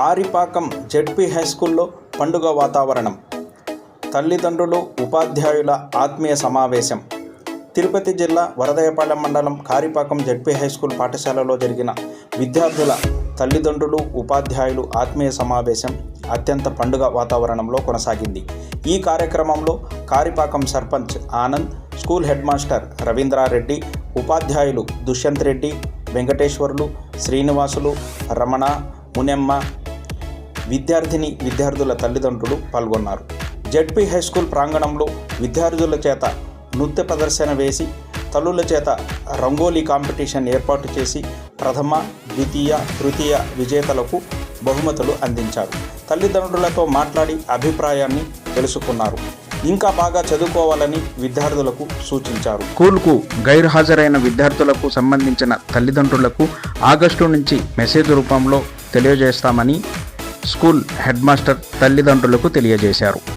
కారిపాకం ZP high స్కూల్లో పండుగ వాతావరణం. తల్లిదండ్రులు ఉపాధ్యాయుల ఆత్మీయ సమావేశం. తిరుపతి జిల్లా వరదయపాలెం మండలం కారిపాకం జెడ్పీ హై స్కూల్ పాఠశాలలో జరిగిన విద్యార్థుల తల్లిదండ్రులు ఉపాధ్యాయులు ఆత్మీయ సమావేశం అత్యంత పండుగ వాతావరణంలో కొనసాగింది. ఈ కార్యక్రమంలో Karipakam sarpanch Anand school head master Ravindrareddy ఉపాధ్యాయులు దుష్యంత్ రెడ్డి వెంకటేశ్వర్లు శ్రీనివాసులు రమణ మునెమ్మ విద్యార్థిని విద్యార్థుల తల్లిదండ్రులు పాల్గొన్నారు. జెడ్పీ హై స్కూల్ ప్రాంగణంలో విద్యార్థుల చేత నృత్య ప్రదర్శన వేసి తల్లుల చేత రంగోలీ కాంపిటీషన్ ఏర్పాటు చేసి ప్రథమ ద్వితీయ తృతీయ విజేతలకు బహుమతులు అందించారు. తల్లిదండ్రులతో మాట్లాడి అభిప్రాయాన్ని తెలుసుకున్నారు. ఇంకా బాగా చదువుకోవాలని విద్యార్థులకు సూచించారు. స్కూల్కు గైర్హాజరైన విద్యార్థులకు సంబంధించిన తల్లిదండ్రులకు ఆగస్టు నుంచి మెసేజ్ రూపంలో తెలియజేస్తామని స్కూల్ హెడ్ మాస్టర్ తల్లిదండ్రులకు తెలియజేశారు.